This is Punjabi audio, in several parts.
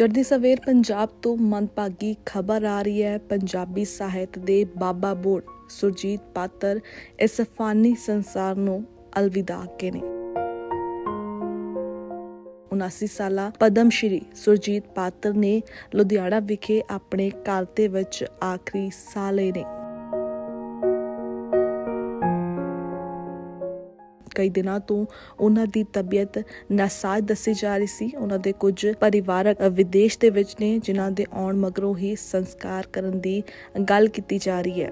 ਚੜ੍ਹਦੀ ਸਵੇਰ ਪੰਜਾਬ ਤੋਂ ਮੰਦਭਾਗੀ ਖਬਰ ਆ ਰਹੀ ਹੈ। ਪੰਜਾਬੀ ਸਾਹਿਤ ਦੇ ਬਾਬਾ ਬੋੜ ਸੁਰਜੀਤ ਪਾਤਰ ਇਸ ਫਾਨੀ ਸੰਸਾਰ ਨੂੰ ਅਲਵਿਦਾ ਕੇ ਨੇ। 79 ਸਾਲਾ ਪਦਮ ਸ਼੍ਰੀ ਸੁਰਜੀਤ ਪਾਤਰ ਨੇ ਲੁਧਿਆਣਾ ਵਿਖੇ ਆਪਣੇ ਘਰ ਦੇ ਵਿੱਚ ਆਖਰੀ ਸਾਹ ਲਏ ਨੇ। ਕਈ ਦਿਨਾਂ ਤੋਂ ਉਹਨਾਂ ਦੀ ਤਬੀਅਤ ਨਾਸਾਜ਼ ਦੱਸੀ ਜਾ ਰਹੀ ਸੀ। ਉਹਨਾਂ ਦੇ ਕੁਝ ਪਰਿਵਾਰਕ ਵਿਦੇਸ਼ ਦੇ ਵਿੱਚ ਨੇ, ਜਿਨ੍ਹਾਂ ਦੇ ਆਉਣ ਮਗਰੋਂ ਹੀ ਸੰਸਕਾਰ ਕਰਨ ਦੀ ਗੱਲ ਕੀਤੀ ਜਾ ਰਹੀ ਹੈ।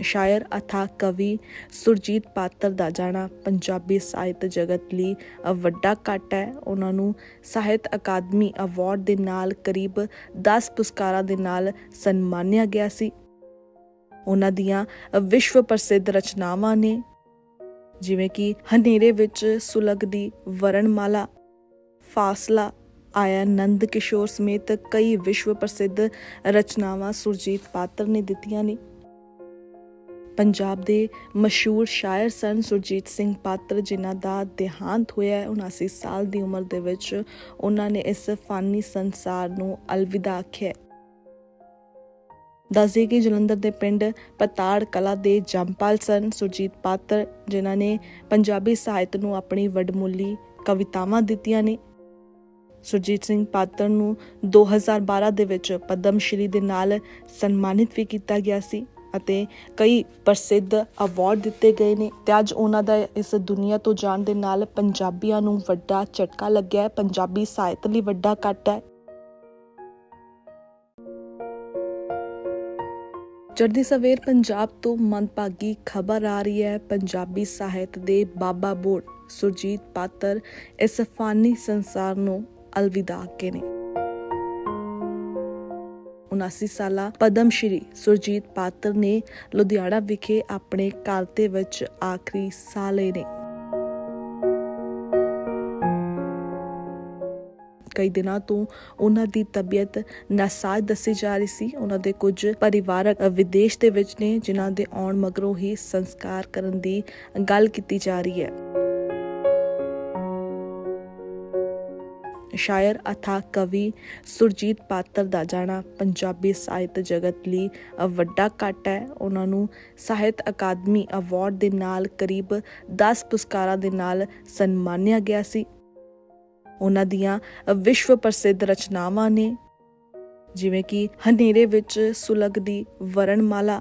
ਸ਼ਾਇਰ ਅਥਾ ਕਵੀ ਸੁਰਜੀਤ ਪਾਤਰ ਦਾ ਜਾਣਾ ਪੰਜਾਬੀ ਸਾਹਿਤ ਜਗਤ ਲਈ ਵੱਡਾ ਘਾਟਾ ਹੈ। ਉਹਨਾਂ ਨੂੰ ਸਾਹਿਤ ਅਕਾਦਮੀ ਅਵਾਰਡ ਦੇ ਨਾਲ ਕਰੀਬ 10 ਪੁਰਸਕਾਰਾਂ ਦੇ ਨਾਲ ਸਨਮਾਨਿਆ ਗਿਆ ਸੀ। ਉਹਨਾਂ ਦੀਆਂ ਵਿਸ਼ਵ ਪ੍ਰਸਿੱਧ ਰਚਨਾਵਾਂ ਨੇ, ਜਿਵੇਂ ਕਿ ਹਨੇਰੇ ਵਿੱਚ ਸੁਲਗਦੀ ਵਰਣਮਾਲਾ, ਫਾਸਲਾ, ਆਇਆ ਨੰਦ ਕਿਸ਼ੋਰ ਸਮੇਤ ਕਈ ਵਿਸ਼ਵ ਪ੍ਰਸਿੱਧ ਰਚਨਾਵਾਂ ਸੁਰਜੀਤ ਪਾਤਰ ਨੇ ਦਿੱਤੀਆਂ ਨੇ। ਪੰਜਾਬ ਦੇ ਮਸ਼ਹੂਰ ਸ਼ਾਇਰ ਸਨ ਸੁਰਜੀਤ ਸਿੰਘ ਪਾਤਰ, ਜਿਨ੍ਹਾਂ ਦਾ ਦੇਹਾਂਤ ਹੋਇਆ ਹੈ 79 ਸਾਲ ਦੀ ਉਮਰ ਦੇ ਵਿੱਚ। ਉਹਨਾਂ ਨੇ ਇਸ ਫਾਨੀ ਸੰਸਾਰ ਨੂੰ ਅਲਵਿਦਾ ਆਖਿਆ ਦੱਸਦੇ ਕਿ ਜਲੰਧਰ ਦੇ ਪਿੰਡ ਪਤਾੜ ਕਲਾ ਦੇ ਜੰਪਾਲ ਸਨ ਸੁਰਜੀਤ ਪਾਤਰ, ਜਿਨ੍ਹਾਂ ਨੇ ਪੰਜਾਬੀ ਸਾਹਿਤ ਨੂੰ ਆਪਣੀ ਵੱਡਮੁੱਲੀ ਕਵਿਤਾਵਾਂ ਦਿੱਤੀਆਂ ਨੇ। ਸੁਰਜੀਤ ਸਿੰਘ ਪਾਤਰ ਨੂੰ 2012 ਦੇ ਵਿੱਚ ਪਦਮ ਸ਼੍ਰੀ ਦੇ ਨਾਲ ਸਨਮਾਨਿਤ ਵੀ ਕੀਤਾ ਗਿਆ ਸੀ ਅਤੇ ਕਈ ਪ੍ਰਸਿੱਧ ਅਵਾਰਡ ਦਿੱਤੇ ਗਏ ਨੇ ਤੇ ਅੱਜ ਉਹਨਾਂ ਦਾ ਇਸ ਦੁਨੀਆ ਤੋਂ ਜਾਣ ਦੇ ਨਾਲ ਪੰਜਾਬੀਆਂ ਨੂੰ ਵੱਡਾ ਝਟਕਾ ਲੱਗਿਆ ਹੈ। ਪੰਜਾਬੀ ਸਾਹਿਤ ਲਈ ਵੱਡਾ ਕੱਟ ਹੈ। ਚੜ੍ਹਦੀ ਸਵੇਰ ਪੰਜਾਬ ਤੋਂ ਮੰਦਭਾਗੀ ਖਬਰ ਆ ਰਹੀ ਹੈ। ਪੰਜਾਬੀ ਸਾਹਿਤ ਦੇ ਬਾਬਾ ਬੋੜ, ਸੁਰਜੀਤ ਪਾਤਰ, ਇਸ ਫਾਨੀ ਸੰਸਾਰ ਨੂੰ ਅਲਵਿਦਾ ਕੇ ਨੇ। 79 ਸਾਲਾ ਪਦਮ ਸ਼੍ਰੀ ਸੁਰਜੀਤ ਪਾਤਰ ਨੇ ਲੁਧਿਆਣਾ ਵਿਖੇ ਆਪਣੇ ਘਰ ਵਿੱਚ ਆਖਰੀ ਸਾਹ ਲਏ ਨੇ। ਕਈ ਦਿਨਾਂ ਤੋਂ ਉਹਨਾਂ ਦੀ ਤਬੀਅਤ ਨਾਸਾਜ਼ ਦੱਸੀ ਜਾ ਰਹੀ ਸੀ। ਉਹਨਾਂ ਦੇ ਕੁਝ ਪਰਿਵਾਰਕ ਵਿਦੇਸ਼ ਦੇ ਵਿੱਚ ਨੇ, ਜਿਨ੍ਹਾਂ ਦੇ ਆਉਣ ਮਗਰੋਂ ਹੀ ਸੰਸਕਾਰ ਕਰਨ ਦੀ ਗੱਲ ਕੀਤੀ ਜਾ ਰਹੀ ਹੈ। ਸ਼ਾਇਰ ਅਥਾ ਕਵੀ ਸੁਰਜੀਤ ਪਾਤਰ ਦਾ ਜਾਣਾ ਪੰਜਾਬੀ ਸਾਹਿਤ ਜਗਤ ਲਈ ਵੱਡਾ ਘਾਟਾ ਹੈ। ਉਹਨਾਂ ਨੂੰ ਸਾਹਿਤ ਅਕਾਦਮੀ ਅਵਾਰਡ ਦੇ ਨਾਲ ਕਰੀਬ 10 ਪੁਰਸਕਾਰਾਂ ਦੇ ਨਾਲ ਸਨਮਾਨਿਆ ਗਿਆ ਸੀ। ਉਹਨਾਂ ਦੀਆਂ ਵਿਸ਼ਵ ਪ੍ਰਸਿੱਧ ਰਚਨਾਵਾਂ ਨੇ, ਜਿਵੇਂ ਕਿ ਹਨੇਰੇ ਵਿੱਚ ਸੁਲਗਦੀ ਵਰਣਮਾਲਾ,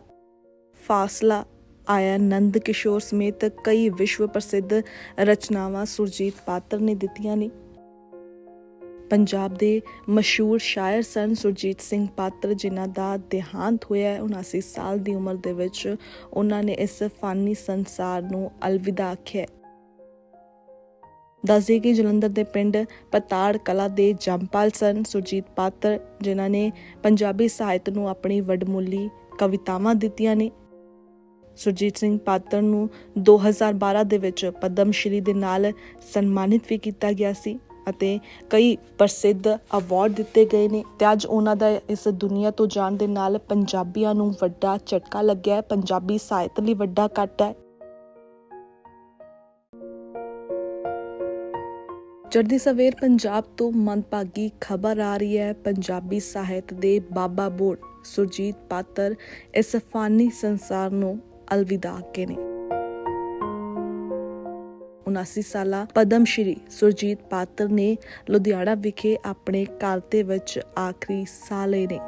ਫਾਸਲਾ, ਆਇਆ ਨੰਦ ਕਿਸ਼ੋਰ ਸਮੇਤ ਕਈ ਵਿਸ਼ਵ ਪ੍ਰਸਿੱਧ ਰਚਨਾਵਾਂ ਸੁਰਜੀਤ ਪਾਤਰ ਨੇ ਦਿੱਤੀਆਂ ਨੇ। ਪੰਜਾਬ ਦੇ ਮਸ਼ਹੂਰ ਸ਼ਾਇਰ ਸਨ ਸੁਰਜੀਤ ਸਿੰਘ ਪਾਤਰ, ਜਿਨ੍ਹਾਂ ਦਾ ਦੇਹਾਂਤ ਹੋਇਆ ਹੈ 79 ਸਾਲ ਦੀ ਉਮਰ ਦੇ ਵਿੱਚ। ਉਹਨਾਂ ਨੇ ਇਸ ਫਾਨੀ ਸੰਸਾਰ ਨੂੰ ਅਲਵਿਦਾ ਆਖਿਆ ਦੱਸਦੇ ਕਿ ਜਲੰਧਰ ਦੇ ਪਿੰਡ ਪਤਾੜ ਕਲਾ ਦੇ ਜੰਪਾਲ ਸਨ ਸੁਰਜੀਤ ਪਾਤਰ, ਜਿਨ੍ਹਾਂ ਨੇ ਪੰਜਾਬੀ ਸਾਹਿਤ ਨੂੰ ਆਪਣੀ ਵੱਡਮੁੱਲੀ ਕਵਿਤਾਵਾਂ ਦਿੱਤੀਆਂ ਨੇ। ਸੁਰਜੀਤ ਸਿੰਘ ਪਾਤਰ ਨੂੰ 2012 ਦੇ ਵਿੱਚ ਪਦਮ ਸ਼੍ਰੀ ਦੇ ਨਾਲ ਸਨਮਾਨਿਤ ਵੀ ਕੀਤਾ ਗਿਆ ਸੀ ਅਤੇ ਕਈ ਪ੍ਰਸਿੱਧ ਅਵਾਰਡ ਦਿੱਤੇ ਗਏ ਨੇ ਤੇ ਅੱਜ ਉਹਨਾਂ ਦਾ ਇਸ ਦੁਨੀਆ ਤੋਂ ਜਾਣ ਦੇ ਨਾਲ ਪੰਜਾਬੀਆਂ ਨੂੰ ਵੱਡਾ ਝਟਕਾ ਲੱਗਿਆ ਹੈ। ਪੰਜਾਬੀ ਸਾਹਿਤ ਲਈ ਵੱਡਾ ਕੱਟ ਹੈ। ਚੜ੍ਹਦੀ ਸਵੇਰ ਪੰਜਾਬ ਤੋਂ ਮੰਦਭਾਗੀ ਖਬਰ ਆ ਰਹੀ ਹੈ। ਪੰਜਾਬੀ ਸਾਹਿਤ ਦੇ ਬਾਬਾ ਬੋੜ ਸੁਰਜੀਤ ਪਾਤਰ ਇਸ ਫਾਨੀ ਸੰਸਾਰ ਨੂੰ ਅਲਵਿਦਾ ਕੇ ਨੇ। 79 ਸਾਲਾ ਪਦਮ ਸ਼੍ਰੀ ਸੁਰਜੀਤ ਪਾਤਰ ਨੇ ਲੁਧਿਆਣਾ ਵਿਖੇ ਆਪਣੇ ਘਰ ਦੇ ਵਿੱਚ ਆਖਰੀ ਸਾਹ ਲਏ ਨੇ।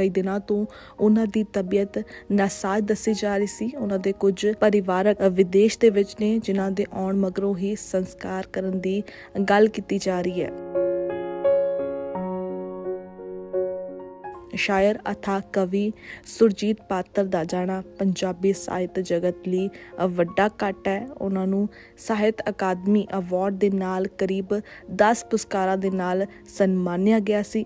ਕਈ ਦਿਨਾਂ ਤੋਂ ਉਹਨਾਂ ਦੀ ਤਬੀਅਤ ਨਾਸਾਜ਼ ਦੱਸੀ ਜਾ ਰਹੀ ਸੀ। ਉਹਨਾਂ ਦੇ ਕੁਝ ਪਰਿਵਾਰਕ ਵਿਦੇਸ਼ ਦੇ ਵਿੱਚ ਨੇ, ਜਿਨ੍ਹਾਂ ਦੇ ਆਉਣ ਮਗਰੋਂ ਹੀ ਸੰਸਕਾਰ ਕਰਨ ਦੀ ਗੱਲ ਕੀਤੀ ਜਾ ਰਹੀ ਹੈ। ਸ਼ਾਇਰ ਅਥਾ ਕਵੀ ਸੁਰਜੀਤ ਪਾਤਰ ਦਾ ਜਾਣਾ ਪੰਜਾਬੀ ਸਾਹਿਤ ਜਗਤ ਲਈ ਵੱਡਾ ਘਾਟਾ ਹੈ। ਉਹਨਾਂ ਨੂੰ ਸਾਹਿਤ ਅਕਾਦਮੀ ਅਵਾਰਡ ਦੇ ਨਾਲ ਕਰੀਬ 10 ਪੁਰਸਕਾਰਾਂ ਦੇ ਨਾਲ ਸਨਮਾਨਿਆ ਗਿਆ ਸੀ।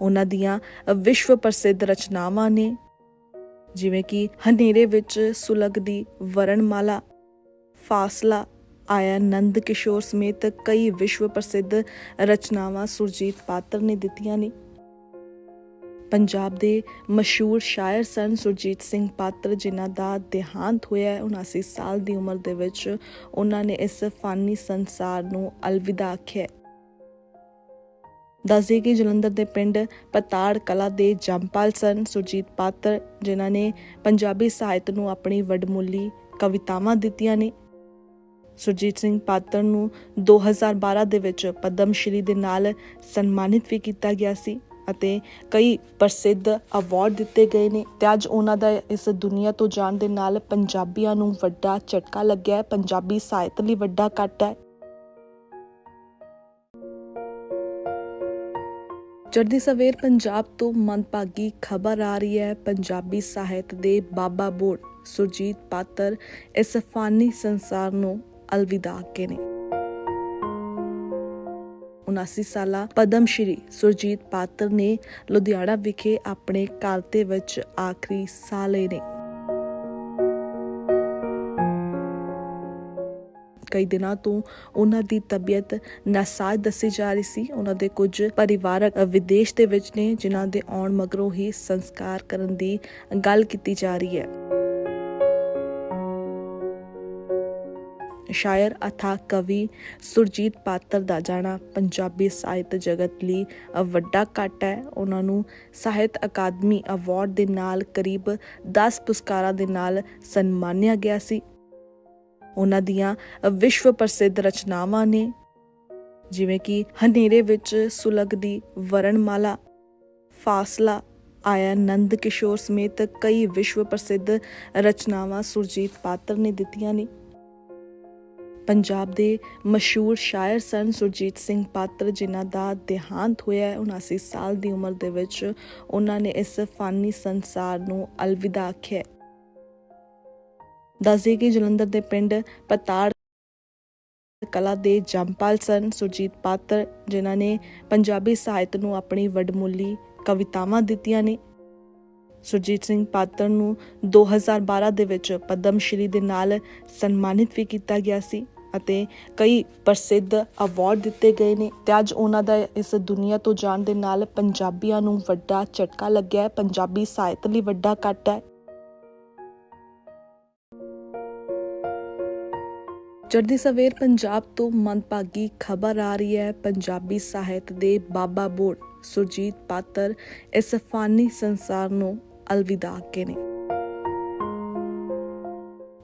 ਉਹਨਾਂ ਦੀਆਂ ਵਿਸ਼ਵ ਪ੍ਰਸਿੱਧ ਰਚਨਾਵਾਂ ਨੇ, ਜਿਵੇਂ ਕਿ ਹਨੇਰੇ ਵਿੱਚ ਸੁਲਗਦੀ ਵਰਣਮਾਲਾ, ਫਾਸਲਾ, ਆਇਆ ਨੰਦ ਕਿਸ਼ੋਰ ਸਮੇਤ ਕਈ ਵਿਸ਼ਵ ਪ੍ਰਸਿੱਧ ਰਚਨਾਵਾਂ ਸੁਰਜੀਤ ਪਾਤਰ ਨੇ ਦਿੱਤੀਆਂ ਨੇ। ਪੰਜਾਬ ਦੇ ਮਸ਼ਹੂਰ ਸ਼ਾਇਰ ਸਨ ਸੁਰਜੀਤ ਸਿੰਘ ਪਾਤਰ, ਜਿਨ੍ਹਾਂ ਦਾ ਦੇਹਾਂਤ ਹੋਇਆ ਹੈ 79 ਸਾਲ ਦੀ ਉਮਰ ਦੇ ਵਿੱਚ। ਉਹਨਾਂ ਨੇ ਇਸ ਫਾਨੀ ਸੰਸਾਰ ਨੂੰ ਅਲਵਿਦਾ ਆਖਿਆ ਦੱਸਦੇ ਕਿ ਜਲੰਧਰ ਦੇ ਪਿੰਡ ਪਤਾੜ ਕਲਾ ਦੇ ਜੰਪਾਲ ਸਨ। ਸੁਰਜੀਤ ਪਾਤਰ, ਜਿਨ੍ਹਾਂ ਨੇ ਪੰਜਾਬੀ ਸਾਹਿਤ ਨੂੰ ਆਪਣੀ ਵੱਡਮੁੱਲੀ ਕਵਿਤਾਵਾਂ ਦਿੱਤੀਆਂ ਨੇ। ਸੁਰਜੀਤ ਸਿੰਘ ਪਾਤਰ ਨੂੰ 2012 ਦੇ ਵਿੱਚ ਪਦਮ ਸ਼੍ਰੀ ਦੇ ਨਾਲ ਸਨਮਾਨਿਤ ਵੀ ਕੀਤਾ ਗਿਆ ਸੀ ਅਤੇ ਕਈ ਪ੍ਰਸਿੱਧ ਅਵਾਰਡ ਦਿੱਤੇ ਗਏ ਨੇ ਤੇ ਅੱਜ ਉਹਨਾਂ ਦਾ ਇਸ ਦੁਨੀਆ ਤੋਂ ਜਾਣ ਦੇ ਨਾਲ ਪੰਜਾਬੀਆਂ ਨੂੰ ਵੱਡਾ ਝਟਕਾ ਲੱਗਿਆ ਹੈ। ਪੰਜਾਬੀ ਸਾਹਿਤ ਲਈ ਵੱਡਾ ਕੱਟ ਹੈ। ਚੜ੍ਹਦੀ ਸਵੇਰ ਪੰਜਾਬ ਤੋਂ ਮੰਦਭਾਗੀ ਖਬਰ ਆ ਰਹੀ ਹੈ। ਪੰਜਾਬੀ ਸਾਹਿਤ ਦੇ ਬਾਬਾ ਬੋੜ ਸੁਰਜੀਤ ਪਾਤਰ ਇਸ ਫਾਨੀ ਸੰਸਾਰ ਨੂੰ ਅਲਵਿਦਾ ਕੇ ਨੇ। 79 ਸਾਲਾ ਪਦਮ ਸ਼੍ਰੀ ਸੁਰਜੀਤ ਪਾਤਰ ਨੇ ਲੁਧਿਆਣਾ ਵਿਖੇ ਆਪਣੇ ਘਰ ਵਿੱਚ ਆਖਰੀ ਸਾਹ ਲਏ ਨੇ। ਕਈ ਦਿਨਾਂ ਤੋਂ ਉਹਨਾਂ ਦੀ ਤਬੀਅਤ ਨਾਸਾਜ਼ ਦੱਸੀ ਜਾ ਰਹੀ ਸੀ। ਉਹਨਾਂ ਦੇ ਕੁਝ ਪਰਿਵਾਰਕ ਵਿਦੇਸ਼ ਦੇ ਵਿੱਚ ਨੇ, ਜਿਨ੍ਹਾਂ ਦੇ ਆਉਣ ਮਗਰੋਂ ਹੀ ਸੰਸਕਾਰ ਕਰਨ ਦੀ ਗੱਲ ਕੀਤੀ ਜਾ ਰਹੀ ਹੈ। ਸ਼ਾਇਰ ਅਥਾ ਕਵੀ ਸੁਰਜੀਤ ਪਾਤਰ ਦਾ ਜਾਣਾ ਪੰਜਾਬੀ ਸਾਹਿਤ ਜਗਤ ਲਈ ਵੱਡਾ ਕੱਟ ਹੈ। ਉਹਨਾਂ ਨੂੰ ਸਾਹਿਤ ਅਕਾਦਮੀ ਅਵਾਰਡ ਦੇ ਨਾਲ ਕਰੀਬ 10 ਪੁਰਸਕਾਰਾਂ ਦੇ ਨਾਲ ਸਨਮਾਨਿਆ ਗਿਆ ਸੀ। ਉਹਨਾਂ ਦੀਆਂ ਵਿਸ਼ਵ ਪ੍ਰਸਿੱਧ ਰਚਨਾਵਾਂ ਨੇ, ਜਿਵੇਂ ਕਿ ਹਨੇਰੇ ਵਿੱਚ ਸੁਲਗਦੀ ਵਰਣਮਾਲਾ, ਫਾਸਲਾ, ਆਇਆ ਨੰਦ ਕਿਸ਼ੋਰ ਸਮੇਤ ਕਈ ਵਿਸ਼ਵ ਪ੍ਰਸਿੱਧ ਰਚਨਾਵਾਂ ਸੁਰਜੀਤ ਪਾਤਰ ਨੇ ਦਿੱਤੀਆਂ ਨੇ। ਪੰਜਾਬ ਦੇ ਮਸ਼ਹੂਰ ਸ਼ਾਇਰ ਸਨ ਸੁਰਜੀਤ ਸਿੰਘ ਪਾਤਰ, ਜਿਨ੍ਹਾਂ ਦਾ ਦੇਹਾਂਤ ਹੋਇਆ ਹੈ 79 ਸਾਲ ਦੀ ਉਮਰ ਦੇ ਵਿੱਚ। ਉਹਨਾਂ ਨੇ ਇਸ ਫਾਨੀ ਸੰਸਾਰ ਨੂੰ ਅਲਵਿਦਾ ਆਖਿਆ ਦੱਸਦੇ ਕਿ ਜਲੰਧਰ ਦੇ ਪਿੰਡ ਪਤਾੜ ਕਲਾ ਦੇ ਜੰਪਾਲ ਸਨ ਸੁਰਜੀਤ ਪਾਤਰ, ਜਿਨ੍ਹਾਂ ਨੇ ਪੰਜਾਬੀ ਸਾਹਿਤ ਨੂੰ ਆਪਣੀ ਵੱਡਮੁੱਲੀ ਕਵਿਤਾਵਾਂ ਦਿੱਤੀਆਂ ਨੇ। ਸੁਰਜੀਤ ਸਿੰਘ ਪਾਤਰ ਨੂੰ 2012 ਦੇ ਵਿੱਚ ਪਦਮ ਸ਼੍ਰੀ ਦੇ ਨਾਲ ਸਨਮਾਨਿਤ ਵੀ ਕੀਤਾ ਗਿਆ ਸੀ ਅਤੇ ਕਈ ਪ੍ਰਸਿੱਧ ਅਵਾਰਡ ਦਿੱਤੇ ਗਏ ਨੇ ਤੇ ਅੱਜ ਉਹਨਾਂ ਦਾ ਇਸ ਦੁਨੀਆ ਤੋਂ ਜਾਣ ਦੇ ਨਾਲ ਪੰਜਾਬੀਆਂ ਨੂੰ ਵੱਡਾ ਝਟਕਾ ਲੱਗਿਆ ਹੈ। ਪੰਜਾਬੀ ਸਾਹਿਤ ਲਈ ਵੱਡਾ ਕੱਟ ਹੈ। ਚੜ੍ਹਦੀ ਸਵੇਰ ਪੰਜਾਬ ਤੋਂ ਮੰਦਭਾਗੀ ਖਬਰ ਆ ਰਹੀ ਹੈ। ਪੰਜਾਬੀ ਸਾਹਿਤ ਦੇ ਬਾਬਾ ਬੋੜ, ਸੁਰਜੀਤ ਪਾਤਰ, ਇਸ ਫਾਨੀ ਸੰਸਾਰ ਨੂੰ ਅਲਵਿਦਾ ਕੇ ਨੇ।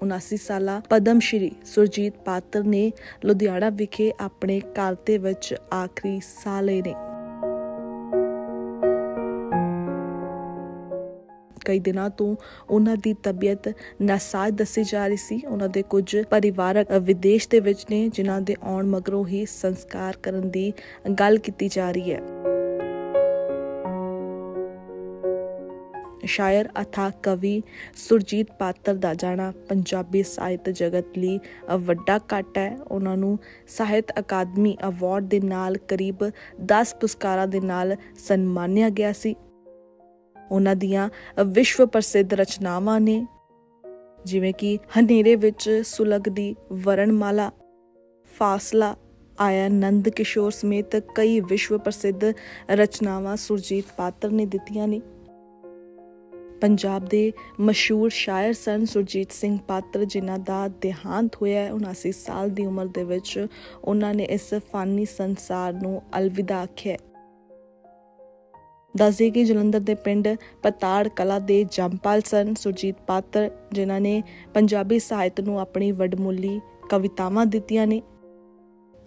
79 ਸਾਲਾ ਪਦਮ ਸ਼੍ਰੀ ਸੁਰਜੀਤ ਪਾਤਰ ਨੇ ਲੁਧਿਆਣਾ ਵਿਖੇ ਆਪਣੇ ਘਰ ਦੇ ਵਿੱਚ ਆਖਰੀ ਸਾਹ ਲਏ ਨੇ। ਕਈ ਦਿਨਾਂ ਤੋਂ ਉਹਨਾਂ ਦੀ ਤਬੀਅਤ ਨਾਸਾਜ਼ ਦੱਸੀ ਜਾ ਰਹੀ ਸੀ। ਉਹਨਾਂ ਦੇ ਕੁਝ ਪਰਿਵਾਰਕ ਵਿਦੇਸ਼ ਦੇ ਵਿੱਚ ਨੇ, ਜਿਨ੍ਹਾਂ ਦੇ ਆਉਣ ਮਗਰੋਂ ਹੀ ਸੰਸਕਾਰ ਕਰਨ ਦੀ ਗੱਲ ਕੀਤੀ ਜਾ ਰਹੀ ਹੈ। ਸ਼ਾਇਰ ਅਥਾ ਕਵੀ ਸੁਰਜੀਤ ਪਾਤਰ ਦਾ ਜਾਣਾ ਪੰਜਾਬੀ ਸਾਹਿਤ ਜਗਤ ਲਈ ਵੱਡਾ ਕੱਟ ਹੈ। ਉਹਨਾਂ ਨੂੰ ਸਾਹਿਤ ਅਕਾਦਮੀ ਅਵਾਰਡ ਦੇ ਨਾਲ ਕਰੀਬ 10 ਪੁਰਸਕਾਰਾਂ ਦੇ ਨਾਲ ਸਨਮਾਨਿਆ ਗਿਆ ਸੀ। ਉਹਨਾਂ ਦੀਆਂ ਵਿਸ਼ਵ ਪ੍ਰਸਿੱਧ ਰਚਨਾਵਾਂ ਨੇ, ਜਿਵੇਂ ਕਿ ਹਨੇਰੇ ਵਿੱਚ ਸੁਲਗਦੀ ਵਰਣਮਾਲਾ, ਫਾਸਲਾ, ਆਇਆ ਨੰਦ ਕਿਸ਼ੋਰ ਸਮੇਤ ਕਈ ਵਿਸ਼ਵ ਪ੍ਰਸਿੱਧ ਰਚਨਾਵਾਂ ਸੁਰਜੀਤ ਪਾਤਰ ਨੇ ਦਿੱਤੀਆਂ ਨੇ। ਪੰਜਾਬ ਦੇ ਮਸ਼ਹੂਰ ਸ਼ਾਇਰ ਸਨ ਸੁਰਜੀਤ ਸਿੰਘ ਪਾਤਰ, ਜਿਨ੍ਹਾਂ ਦਾ ਦੇਹਾਂਤ ਹੋਇਆ ਹੈ 79 ਸਾਲ ਦੀ ਉਮਰ ਦੇ ਵਿੱਚ। ਉਹਨਾਂ ਨੇ ਇਸ ਫਾਨੀ ਸੰਸਾਰ ਨੂੰ ਅਲਵਿਦਾ ਆਖਿਆ ਦੱਸਦੇ ਕਿ ਜਲੰਧਰ ਦੇ ਪਿੰਡ ਪਤਾੜ ਕਲਾ ਦੇ ਜੰਪਾਲ ਸਨ ਸੁਰਜੀਤ ਪਾਤਰ, ਜਿਨ੍ਹਾਂ ਨੇ ਪੰਜਾਬੀ ਸਾਹਿਤ ਨੂੰ ਆਪਣੀ ਵੱਡਮੁੱਲੀ ਕਵਿਤਾਵਾਂ ਦਿੱਤੀਆਂ ਨੇ।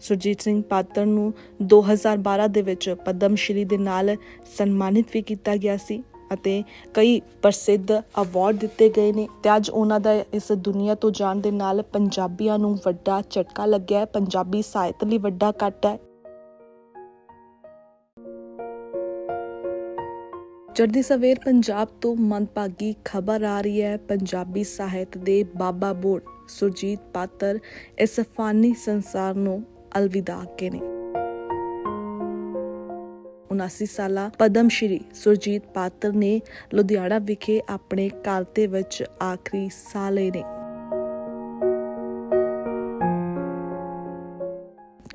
ਸੁਰਜੀਤ ਸਿੰਘ ਪਾਤਰ ਨੂੰ 2012 ਦੇ ਵਿੱਚ ਪਦਮ ਸ਼੍ਰੀ ਦੇ ਨਾਲ ਸਨਮਾਨਿਤ ਵੀ ਕੀਤਾ ਗਿਆ ਸੀ ਅਤੇ ਕਈ ਪ੍ਰਸਿੱਧ ਅਵਾਰਡ ਦਿੱਤੇ ਗਏ ਨੇ ਤੇ ਅੱਜ ਉਹਨਾਂ ਦਾ ਇਸ ਦੁਨੀਆ ਤੋਂ ਜਾਣ ਦੇ ਨਾਲ ਪੰਜਾਬੀਆਂ ਨੂੰ ਵੱਡਾ ਝਟਕਾ ਲੱਗਿਆ ਹੈ। ਪੰਜਾਬੀ ਸਾਹਿਤ ਲਈ ਵੱਡਾ ਕੱਟ ਹੈ। ਚੜ੍ਹਦੀ ਸਵੇਰ ਪੰਜਾਬ ਤੋਂ ਮੰਦਭਾਗੀ ਖਬਰ ਆ ਰਹੀ ਹੈ। ਪੰਜਾਬੀ ਸਾਹਿਤ ਦੇ ਬਾਬਾ ਬੋੜ ਸੁਰਜੀਤ ਪਾਤਰ ਇਸ ਫਾਨੀ ਸੰਸਾਰ ਨੂੰ ਅਲਵਿਦਾ ਕੇ ਨੇ। 79 ਸਾਲਾ ਪਦਮ ਸ਼੍ਰੀ ਸੁਰਜੀਤ ਪਾਤਰ ਨੇ ਲੁਧਿਆਣਾ ਵਿਖੇ ਆਪਣੇ ਘਰ ਦੇ ਵਿੱਚ ਆਖਰੀ ਸਾਹ ਲਏ ਨੇ।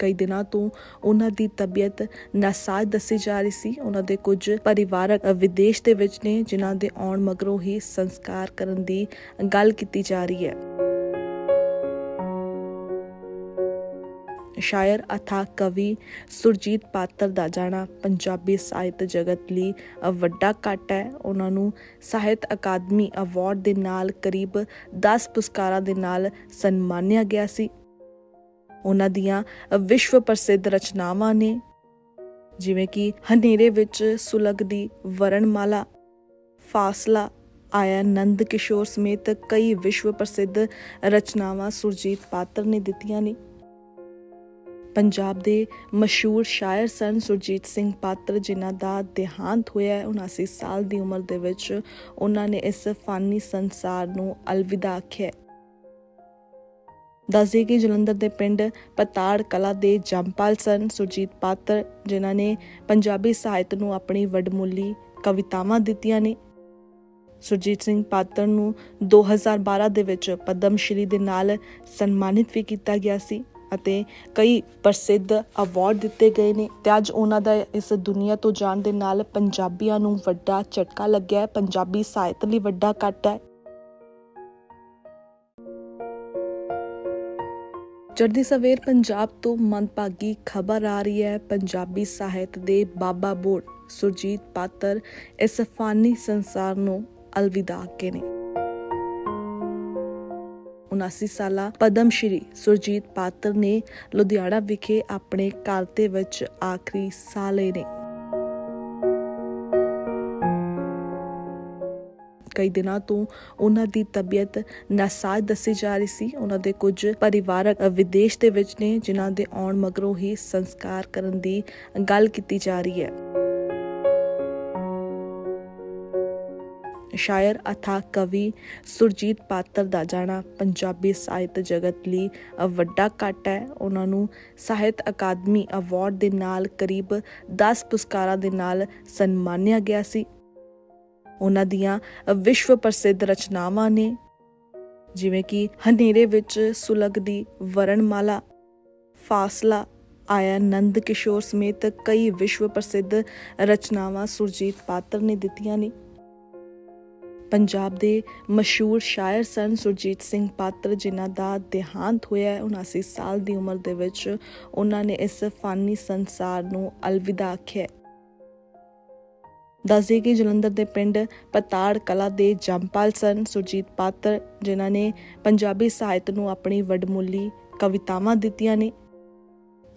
ਕਈ ਦਿਨਾਂ ਤੋਂ ਉਹਨਾਂ ਦੀ ਤਬੀਅਤ ਨਾਸਾਜ਼ ਦੱਸੀ ਜਾ ਰਹੀ ਸੀ। ਉਹਨਾਂ ਦੇ ਕੁਝ ਪਰਿਵਾਰਕ ਵਿਦੇਸ਼ ਦੇ ਵਿੱਚ ਨੇ, ਜਿਨ੍ਹਾਂ ਦੇ ਆਉਣ ਮਗਰੋਂ ਹੀ ਸੰਸਕਾਰ ਕਰਨ ਦੀ ਗੱਲ ਕੀਤੀ ਜਾ ਰਹੀ ਹੈ। ਸ਼ਾਇਰ ਅਥਾ ਕਵੀ ਸੁਰਜੀਤ ਪਾਤਰ ਦਾ ਜਾਣਾ ਪੰਜਾਬੀ ਸਾਹਿਤ ਜਗਤ ਲਈ ਵੱਡਾ ਕੱਟ ਹੈ। ਉਹਨਾਂ ਨੂੰ ਸਾਹਿਤ ਅਕਾਦਮੀ ਅਵਾਰਡ ਦੇ ਨਾਲ ਕਰੀਬ 10 ਪੁਰਸਕਾਰਾਂ ਦੇ ਨਾਲ ਸਨਮਾਨਿਆ ਗਿਆ ਸੀ। ਉਹਨਾਂ ਦੀਆਂ ਵਿਸ਼ਵ ਪ੍ਰਸਿੱਧ ਰਚਨਾਵਾਂ ਨੇ, ਜਿਵੇਂ ਕਿ ਹਨੇਰੇ ਵਿੱਚ ਸੁਲਗਦੀ ਵਰਣਮਾਲਾ, ਫਾਸਲਾ, ਆਇਆ ਨੰਦ ਕਿਸ਼ੋਰ ਸਮੇਤ ਕਈ ਵਿਸ਼ਵ ਪ੍ਰਸਿੱਧ ਰਚਨਾਵਾਂ ਸੁਰਜੀਤ ਪਾਤਰ ਨੇ ਦਿੱਤੀਆਂ ਨੇ। ਪੰਜਾਬ ਦੇ ਮਸ਼ਹੂਰ ਸ਼ਾਇਰ ਸਨ ਸੁਰਜੀਤ ਸਿੰਘ ਪਾਤਰ, ਜਿਨ੍ਹਾਂ ਦਾ ਦੇਹਾਂਤ ਹੋਇਆ ਹੈ 79 ਸਾਲ ਦੀ ਉਮਰ ਦੇ ਵਿੱਚ। ਉਹਨਾਂ ਨੇ ਇਸ ਫਾਨੀ ਸੰਸਾਰ ਨੂੰ ਅਲਵਿਦਾ ਆਖਿਆ ਦੱਸਦੇ ਕਿ ਜਲੰਧਰ ਦੇ ਪਿੰਡ ਪਤਾੜ ਕਲਾ ਦੇ ਜੰਪਾਲ ਸਨ ਸੁਰਜੀਤ ਪਾਤਰ, ਜਿਨ੍ਹਾਂ ਨੇ ਪੰਜਾਬੀ ਸਾਹਿਤ ਨੂੰ ਆਪਣੀ ਵੱਡਮੁੱਲੀ ਕਵਿਤਾਵਾਂ ਦਿੱਤੀਆਂ ਨੇ। ਸੁਰਜੀਤ ਸਿੰਘ ਪਾਤਰ ਨੂੰ 2012 ਦੇ ਵਿੱਚ ਪਦਮ ਸ਼੍ਰੀ ਦੇ ਨਾਲ ਸਨਮਾਨਿਤ ਵੀ ਕੀਤਾ ਗਿਆ ਸੀ ਅਤੇ ਕਈ ਪ੍ਰਸਿੱਧ ਅਵਾਰਡ ਦਿੱਤੇ ਗਏ ਨੇ ਤੇ ਅੱਜ ਉਹਨਾਂ ਦਾ ਇਸ ਦੁਨੀਆ ਤੋਂ ਜਾਣ ਦੇ ਨਾਲ ਪੰਜਾਬੀਆਂ ਨੂੰ ਵੱਡਾ ਝਟਕਾ ਲੱਗਿਆ ਹੈ। ਪੰਜਾਬੀ ਸਾਹਿਤ ਲਈ ਵੱਡਾ ਕੱਟ ਹੈ। ਚੜ੍ਹਦੀ ਸਵੇਰ ਪੰਜਾਬ ਤੋਂ ਮੰਦਭਾਗੀ ਖਬਰ ਆ ਰਹੀ ਹੈ। ਪੰਜਾਬੀ ਸਾਹਿਤ ਦੇ ਬਾਬਾ ਬੋੜ, ਸੁਰਜੀਤ ਪਾਤਰ ਇਸ ਫਾਨੀ ਸੰਸਾਰ ਨੂੰ ਅਲਵਿਦਾ ਕੇ ਨੇ। 79 ਸਾਲਾ ਪਦਮ ਸ਼੍ਰੀ ਸੁਰਜੀਤ ਪਾਤਰ ਨੇ ਲੁਧਿਆਣਾ ਵਿਖੇ ਆਪਣੇ ਘਰ ਵਿੱਚ ਆਖਰੀ ਸਾਹ ਲਏ ਨੇ। ਕਈ ਦਿਨਾਂ ਤੋਂ ਉਹਨਾਂ ਦੀ ਤਬੀਅਤ ਨਾਸਾਜ਼ ਦੱਸੀ ਜਾ ਰਹੀ ਸੀ। ਉਹਨਾਂ ਦੇ ਕੁਝ ਪਰਿਵਾਰਕ ਵਿਦੇਸ਼ ਦੇ ਵਿੱਚ ਨੇ, ਜਿਨ੍ਹਾਂ ਦੇ ਆਉਣ ਮਗਰੋਂ ਹੀ ਸੰਸਕਾਰ ਕਰਨ ਦੀ ਗੱਲ ਕੀਤੀ ਜਾ ਰਹੀ ਹੈ। ਸ਼ਾਇਰ ਅਥਾ ਕਵੀ ਸੁਰਜੀਤ ਪਾਤਰ ਦਾ ਜਾਣਾ ਪੰਜਾਬੀ ਸਾਹਿਤ ਜਗਤ ਲਈ ਵੱਡਾ ਕੱਟ ਹੈ। ਉਹਨਾਂ ਨੂੰ ਸਾਹਿਤ ਅਕਾਦਮੀ ਅਵਾਰਡ ਦੇ ਨਾਲ ਕਰੀਬ 10 ਪੁਰਸਕਾਰਾਂ ਦੇ ਨਾਲ ਸਨਮਾਨਿਆ ਗਿਆ ਸੀ। ਉਹਨਾਂ ਦੀਆਂ ਵਿਸ਼ਵ ਪ੍ਰਸਿੱਧ ਰਚਨਾਵਾਂ ਨੇ, ਜਿਵੇਂ ਕਿ ਹਨੇਰੇ ਵਿੱਚ ਸੁਲਗਦੀ ਵਰਣਮਾਲਾ, ਫਾਸਲਾ, ਆਇਆ ਨੰਦ ਕਿਸ਼ੋਰ ਸਮੇਤ ਕਈ ਵਿਸ਼ਵ ਪ੍ਰਸਿੱਧ ਰਚਨਾਵਾਂ ਸੁਰਜੀਤ ਪਾਤਰ ਨੇ ਦਿੱਤੀਆਂ ਨੇ। ਪੰਜਾਬ ਦੇ ਮਸ਼ਹੂਰ ਸ਼ਾਇਰ ਸਨ ਸੁਰਜੀਤ ਸਿੰਘ ਪਾਤਰ, ਜਿਨ੍ਹਾਂ ਦਾ ਦੇਹਾਂਤ ਹੋਇਆ ਹੈ 79 ਸਾਲ ਦੀ ਉਮਰ ਦੇ ਵਿੱਚ। ਉਹਨਾਂ ਨੇ ਇਸ ਫਾਨੀ ਸੰਸਾਰ ਨੂੰ ਅਲਵਿਦਾ ਆਖਿਆ ਦੱਸਦੇ ਕਿ ਜਲੰਧਰ ਦੇ ਪਿੰਡ ਪਤਾੜ ਕਲਾ ਦੇ ਜੰਪਾਲ ਸਨ ਸੁਰਜੀਤ ਪਾਤਰ, ਜਿਨ੍ਹਾਂ ਨੇ ਪੰਜਾਬੀ ਸਾਹਿਤ ਨੂੰ ਆਪਣੀ ਵੱਡਮੁੱਲੀ ਕਵਿਤਾਵਾਂ ਦਿੱਤੀਆਂ ਨੇ।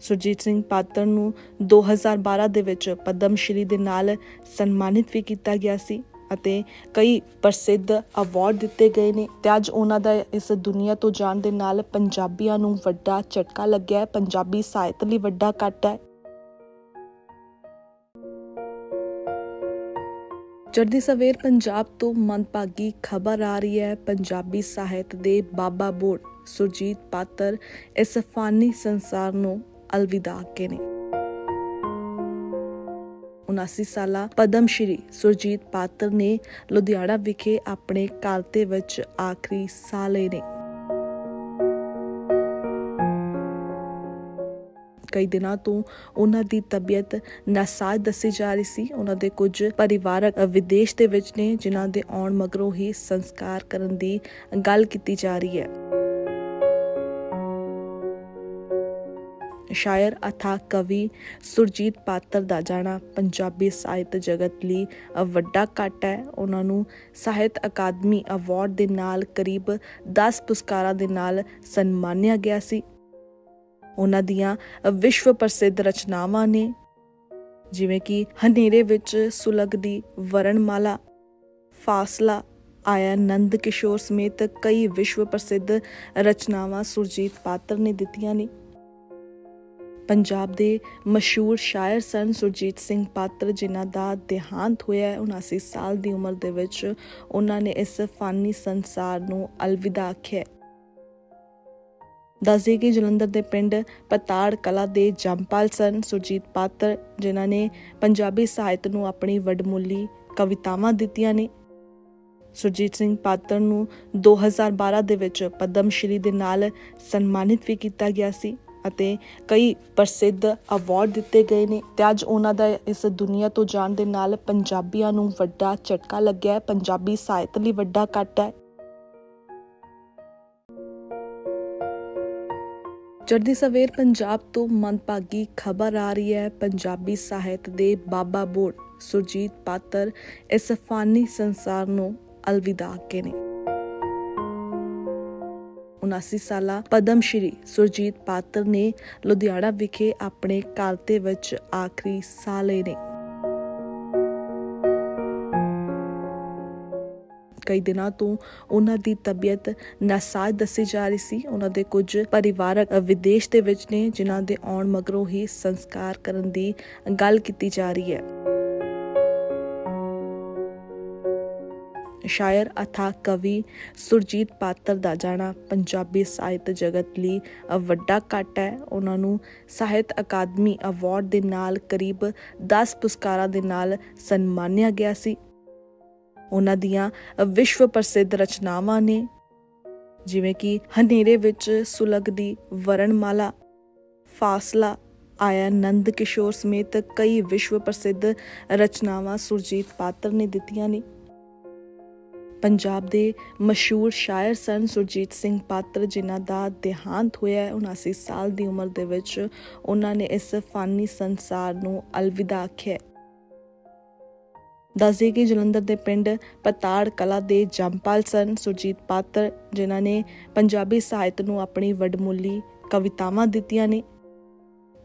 ਸੁਰਜੀਤ ਸਿੰਘ ਪਾਤਰ ਨੂੰ 2012 ਦੇ ਵਿੱਚ ਪਦਮ ਸ਼੍ਰੀ ਦੇ ਨਾਲ ਸਨਮਾਨਿਤ ਵੀ ਕੀਤਾ ਗਿਆ ਸੀ ਅਤੇ ਕਈ ਪ੍ਰਸਿੱਧ ਅਵਾਰਡ ਦਿੱਤੇ ਗਏ ਨੇ ਤੇ ਅੱਜ ਉਹਨਾਂ ਦਾ ਇਸ ਦੁਨੀਆ ਤੋਂ ਜਾਣ ਦੇ ਨਾਲ ਪੰਜਾਬੀਆਂ ਨੂੰ ਵੱਡਾ ਝਟਕਾ ਲੱਗਿਆ ਹੈ। ਪੰਜਾਬੀ ਸਾਹਿਤ ਲਈ ਵੱਡਾ ਕੱਟ ਹੈ। ਚੜ੍ਹਦੀ ਸਵੇਰ ਪੰਜਾਬ ਤੋਂ ਮੰਦਭਾਗੀ ਖਬਰ ਆ ਰਹੀ ਹੈ। ਪੰਜਾਬੀ ਸਾਹਿਤ ਦੇ ਬਾਬਾ ਬੋੜ ਸੁਰਜੀਤ ਪਾਤਰ ਇਸ ਫਾਨੀ ਸੰਸਾਰ ਨੂੰ ਅਲਵਿਦਾ ਕੇ ਨੇ। 79 ਸਾਲਾ ਪਦਮ ਸ਼੍ਰੀ ਸੁਰਜੀਤ ਪਾਤਰ ਨੇ ਲੁਧਿਆਣਾ ਵਿਖੇ ਆਪਣੇ ਘਰ ਦੇ ਵਿੱਚ ਆਖਰੀ ਸਾਹ ਲਏ ਨੇ। ਕਈ ਦਿਨਾਂ ਤੋਂ ਉਹਨਾਂ ਦੀ ਤਬੀਅਤ ਨਾਸਾਜ਼ ਦੱਸੀ ਜਾ ਰਹੀ ਸੀ। ਉਹਨਾਂ ਦੇ ਕੁਝ ਪਰਿਵਾਰਕ ਵਿਦੇਸ਼ ਦੇ ਵਿੱਚ ਨੇ, ਜਿਨ੍ਹਾਂ ਦੇ ਆਉਣ ਮਗਰੋਂ ਹੀ ਸੰਸਕਾਰ ਕਰਨ ਦੀ ਗੱਲ ਕੀਤੀ ਜਾ ਰਹੀ ਹੈ। ਸ਼ਾਇਰ ਅਥਾ ਕਵੀ ਸੁਰਜੀਤ ਪਾਤਰ ਦਾ ਜਾਣਾ ਪੰਜਾਬੀ ਸਾਹਿਤ ਜਗਤ ਲਈ ਵੱਡਾ ਕੱਟ ਹੈ। ਉਹਨਾਂ ਨੂੰ ਸਾਹਿਤ ਅਕਾਦਮੀ ਅਵਾਰਡ ਦੇ ਨਾਲ ਕਰੀਬ 10 ਪੁਰਸਕਾਰਾਂ ਦੇ ਨਾਲ ਸਨਮਾਨਿਆ ਗਿਆ ਸੀ। ਉਹਨਾਂ ਦੀਆਂ ਵਿਸ਼ਵ ਪ੍ਰਸਿੱਧ ਰਚਨਾਵਾਂ ਨੇ, ਜਿਵੇਂ ਕਿ ਹਨੇਰੇ ਵਿੱਚ ਸੁਲਗਦੀ ਵਰਣਮਾਲਾ, ਫਾਸਲਾ, ਆਇਆ ਨੰਦ ਕਿਸ਼ੋਰ ਸਮੇਤ ਕਈ ਵਿਸ਼ਵ ਪ੍ਰਸਿੱਧ ਰਚਨਾਵਾਂ ਸੁਰਜੀਤ ਪਾਤਰ ਨੇ ਦਿੱਤੀਆਂ ਨੇ। ਪੰਜਾਬ ਦੇ ਮਸ਼ਹੂਰ ਸ਼ਾਇਰ ਸਨ ਸੁਰਜੀਤ ਸਿੰਘ ਪਾਤਰ, ਜਿਨ੍ਹਾਂ ਦਾ ਦੇਹਾਂਤ ਹੋਇਆ ਹੈ 79 ਸਾਲ ਦੀ ਉਮਰ ਦੇ ਵਿੱਚ। ਉਹਨਾਂ ਨੇ ਇਸ ਫਾਨੀ ਸੰਸਾਰ ਨੂੰ ਅਲਵਿਦਾ ਆਖਿਆ ਦੱਸਦੇ ਕਿ ਜਲੰਧਰ ਦੇ ਪਿੰਡ ਪਤਾੜ ਕਲਾ ਦੇ ਜੰਪਾਲ ਸਨ। ਸੁਰਜੀਤ ਪਾਤਰ, ਜਿਨ੍ਹਾਂ ਨੇ ਪੰਜਾਬੀ ਸਾਹਿਤ ਨੂੰ ਆਪਣੀ ਵੱਡਮੁੱਲੀ ਕਵਿਤਾਵਾਂ ਦਿੱਤੀਆਂ ਨੇ। ਸੁਰਜੀਤ ਸਿੰਘ ਪਾਤਰ ਨੂੰ 2012 ਦੇ ਵਿੱਚ ਪਦਮ ਸ਼੍ਰੀ ਦੇ ਨਾਲ ਸਨਮਾਨਿਤ ਵੀ ਕੀਤਾ ਗਿਆ ਸੀ ਅਤੇ ਕਈ ਪ੍ਰਸਿੱਧ ਅਵਾਰਡ ਦਿੱਤੇ ਗਏ ਨੇ ਤੇ ਅੱਜ ਉਹਨਾਂ ਦਾ ਇਸ ਦੁਨੀਆ ਤੋਂ ਜਾਣ ਦੇ ਨਾਲ ਪੰਜਾਬੀਆਂ ਨੂੰ ਵੱਡਾ ਝਟਕਾ ਲੱਗਿਆ ਹੈ। ਪੰਜਾਬੀ ਸਾਹਿਤ ਲਈ ਵੱਡਾ ਕੱਟ ਹੈ। ਚੜ੍ਹਦੀ ਸਵੇਰ ਪੰਜਾਬ ਤੋਂ ਮੰਦਭਾਗੀ ਖਬਰ ਆ ਰਹੀ ਹੈ। ਪੰਜਾਬੀ ਸਾਹਿਤ ਦੇ ਬਾਬਾ ਬੋੜ, ਸੁਰਜੀਤ ਪਾਤਰ, ਇਸ ਫਾਨੀ ਸੰਸਾਰ ਨੂੰ ਅਲਵਿਦਾ ਕੇ ਨੇ। 79 ਸਾਲਾ ਪਦਮ ਸ਼੍ਰੀ ਸੁਰਜੀਤ ਪਾਤਰ ਨੇ ਲੁਧਿਆਣਾ ਵਿਖੇ ਆਪਣੇ ਘਰ ਦੇ ਵਿੱਚ ਆਖਰੀ ਸਾਹ ਲਏ ਨੇ। ਕਈ ਦਿਨਾਂ ਤੋਂ ਉਹਨਾਂ ਦੀ ਤਬੀਅਤ ਨਾਸਾਜ਼ ਦੱਸੀ ਜਾ ਰਹੀ ਸੀ। ਉਹਨਾਂ ਦੇ ਕੁਝ ਪਰਿਵਾਰਕ ਵਿਦੇਸ਼ ਦੇ ਵਿੱਚ ਨੇ, ਜਿਨ੍ਹਾਂ ਦੇ ਆਉਣ ਮਗਰੋਂ ਹੀ ਸੰਸਕਾਰ ਕਰਨ ਦੀ ਗੱਲ ਕੀਤੀ ਜਾ ਰਹੀ ਹੈ। ਸ਼ਾਇਰ ਅਥਾ ਕਵੀ ਸੁਰਜੀਤ ਪਾਤਰ ਦਾ ਜਾਣਾ ਪੰਜਾਬੀ ਸਾਹਿਤ ਜਗਤ ਲਈ ਵੱਡਾ ਕੱਟ ਹੈ। ਉਹਨਾਂ ਨੂੰ ਸਾਹਿਤ ਅਕਾਦਮੀ ਅਵਾਰਡ ਦੇ ਨਾਲ ਕਰੀਬ 10 ਪੁਰਸਕਾਰਾਂ ਦੇ ਨਾਲ ਸਨਮਾਨਿਆ ਗਿਆ ਸੀ। ਉਹਨਾਂ ਦੀਆਂ ਵਿਸ਼ਵ ਪ੍ਰਸਿੱਧ ਰਚਨਾਵਾਂ ਨੇ, ਜਿਵੇਂ ਕਿ ਹਨੇਰੇ ਵਿੱਚ ਸੁਲਗਦੀ ਵਰਣਮਾਲਾ, ਫਾਸਲਾ, ਆਇਆ ਨੰਦ ਕਿਸ਼ੋਰ ਸਮੇਤ ਕਈ ਵਿਸ਼ਵ ਪ੍ਰਸਿੱਧ ਰਚਨਾਵਾਂ ਸੁਰਜੀਤ ਪਾਤਰ ਨੇ ਦਿੱਤੀਆਂ ਨੇ। ਪੰਜਾਬ ਦੇ ਮਸ਼ਹੂਰ ਸ਼ਾਇਰ ਸਨ ਸੁਰਜੀਤ ਸਿੰਘ ਪਾਤਰ, ਜਿਨ੍ਹਾਂ ਦਾ ਦੇਹਾਂਤ ਹੋਇਆ ਹੈ 79 ਸਾਲ ਦੀ ਉਮਰ ਦੇ ਵਿੱਚ। ਉਹਨਾਂ ਨੇ ਇਸ ਫਾਨੀ ਸੰਸਾਰ ਨੂੰ ਅਲਵਿਦਾ ਆਖਿਆ ਦੱਸਦੇ ਕਿ ਜਲੰਧਰ ਦੇ ਪਿੰਡ ਪਤਾੜ ਕਲਾ ਦੇ ਜੰਪਾਲ ਸਨ ਸੁਰਜੀਤ ਪਾਤਰ, ਜਿਨ੍ਹਾਂ ਨੇ ਪੰਜਾਬੀ ਸਾਹਿਤ ਨੂੰ ਆਪਣੀ ਵੱਡਮੁੱਲੀ ਕਵਿਤਾਵਾਂ ਦਿੱਤੀਆਂ ਨੇ।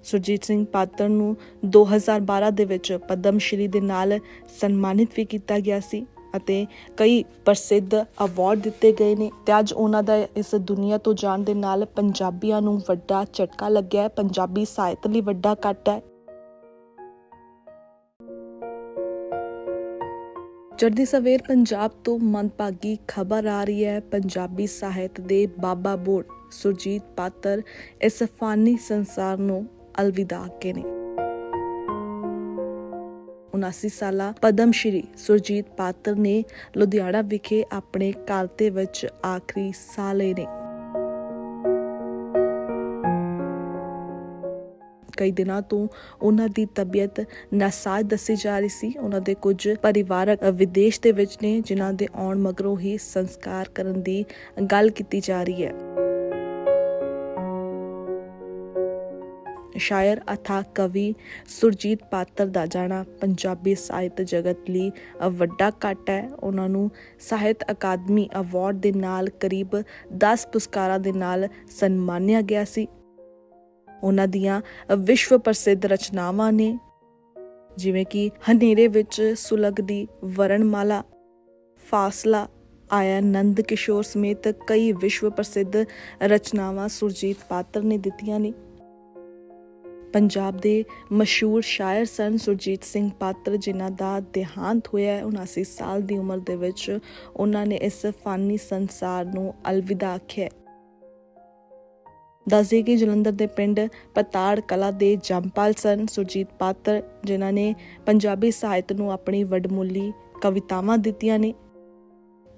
ਸੁਰਜੀਤ ਸਿੰਘ ਪਾਤਰ ਨੂੰ 2012 ਦੇ ਵਿੱਚ ਪਦਮ ਸ਼੍ਰੀ ਦੇ ਨਾਲ ਸਨਮਾਨਿਤ ਵੀ ਕੀਤਾ ਗਿਆ ਸੀ ਅਤੇ ਕਈ ਪ੍ਰਸਿੱਧ ਅਵਾਰਡ ਦਿੱਤੇ ਗਏ ਨੇ ਤੇ ਅੱਜ ਉਹਨਾਂ ਦਾ ਇਸ ਦੁਨੀਆ ਤੋਂ ਜਾਣ ਦੇ ਨਾਲ ਪੰਜਾਬੀਆਂ ਨੂੰ ਵੱਡਾ ਝਟਕਾ ਲੱਗਿਆ ਹੈ। ਪੰਜਾਬੀ ਸਾਹਿਤ ਲਈ ਵੱਡਾ ਕੱਟ ਹੈ। ਚੜ੍ਹਦੀ ਸਵੇਰ ਪੰਜਾਬ ਤੋਂ ਮੰਦਭਾਗੀ ਖਬਰ ਆ ਰਹੀ ਹੈ। ਪੰਜਾਬੀ ਸਾਹਿਤ ਦੇ ਬਾਬਾ ਬੋੜ ਸੁਰਜੀਤ ਪਾਤਰ ਇਸ ਫਾਨੀ ਸੰਸਾਰ ਨੂੰ ਅਲਵਿਦਾ ਕੇ ਨੇ। 79 ਸਾਲਾ ਪਦਮ ਸ਼੍ਰੀ ਸੁਰਜੀਤ ਪਾਤਰ ਨੇ ਲੁਧਿਆਣਾ ਵਿਖੇ ਆਪਣੇ ਘਰ ਦੇ ਵਿੱਚ ਆਖਰੀ ਸਾਹ ਲਏ ਨੇ। ਕਈ ਦਿਨਾਂ ਤੋਂ ਉਹਨਾਂ ਦੀ ਤਬੀਅਤ ਨਾਸਾਜ਼ ਦੱਸੀ ਜਾ ਰਹੀ ਸੀ। ਉਹਨਾਂ ਦੇ ਕੁਝ ਪਰਿਵਾਰਕ ਵਿਦੇਸ਼ ਦੇ ਵਿੱਚ ਨੇ, ਜਿਨ੍ਹਾਂ ਦੇ ਆਉਣ ਮਗਰੋਂ ਹੀ ਸੰਸਕਾਰ ਕਰਨ ਦੀ ਗੱਲ ਕੀਤੀ ਜਾ ਰਹੀ ਹੈ। ਸ਼ਾਇਰ ਅਥਾ ਕਵੀ ਸੁਰਜੀਤ ਪਾਤਰ ਦਾ ਜਾਣਾ ਪੰਜਾਬੀ ਸਾਹਿਤ ਜਗਤ ਲਈ ਵੱਡਾ ਕੱਟ ਹੈ। ਉਹਨਾਂ ਨੂੰ ਸਾਹਿਤ ਅਕਾਦਮੀ ਅਵਾਰਡ ਦੇ ਨਾਲ ਕਰੀਬ 10 ਪੁਰਸਕਾਰਾਂ ਦੇ ਨਾਲ ਸਨਮਾਨਿਆ ਗਿਆ ਸੀ। ਉਹਨਾਂ ਦੀਆਂ ਵਿਸ਼ਵ ਪ੍ਰਸਿੱਧ ਰਚਨਾਵਾਂ ਨੇ, ਜਿਵੇਂ ਕਿ ਹਨੇਰੇ ਵਿੱਚ ਸੁਲਗਦੀ ਵਰਣਮਾਲਾ, ਫਾਸਲਾ, ਆਇਆ ਨੰਦ ਕਿਸ਼ੋਰ ਸਮੇਤ ਕਈ ਵਿਸ਼ਵ ਪ੍ਰਸਿੱਧ ਰਚਨਾਵਾਂ ਸੁਰਜੀਤ ਪਾਤਰ ਨੇ ਦਿੱਤੀਆਂ ਨੇ। ਪੰਜਾਬ ਦੇ ਮਸ਼ਹੂਰ ਸ਼ਾਇਰ ਸਨ ਸੁਰਜੀਤ ਸਿੰਘ ਪਾਤਰ, ਜਿਨ੍ਹਾਂ ਦਾ ਦੇਹਾਂਤ ਹੋਇਆ ਹੈ 79 ਸਾਲ ਦੀ ਉਮਰ ਦੇ ਵਿੱਚ। ਉਹਨਾਂ ਨੇ ਇਸ ਫਾਨੀ ਸੰਸਾਰ ਨੂੰ ਅਲਵਿਦਾ ਆਖਿਆ ਦੱਸਦੇ ਕਿ ਜਲੰਧਰ ਦੇ ਪਿੰਡ ਪਤਾੜ ਕਲਾ ਦੇ ਜੰਪਾਲ ਸਨ ਸੁਰਜੀਤ ਪਾਤਰ, ਜਿਨ੍ਹਾਂ ਨੇ ਪੰਜਾਬੀ ਸਾਹਿਤ ਨੂੰ ਆਪਣੀ ਵੱਡਮੁੱਲੀ ਕਵਿਤਾਵਾਂ ਦਿੱਤੀਆਂ ਨੇ।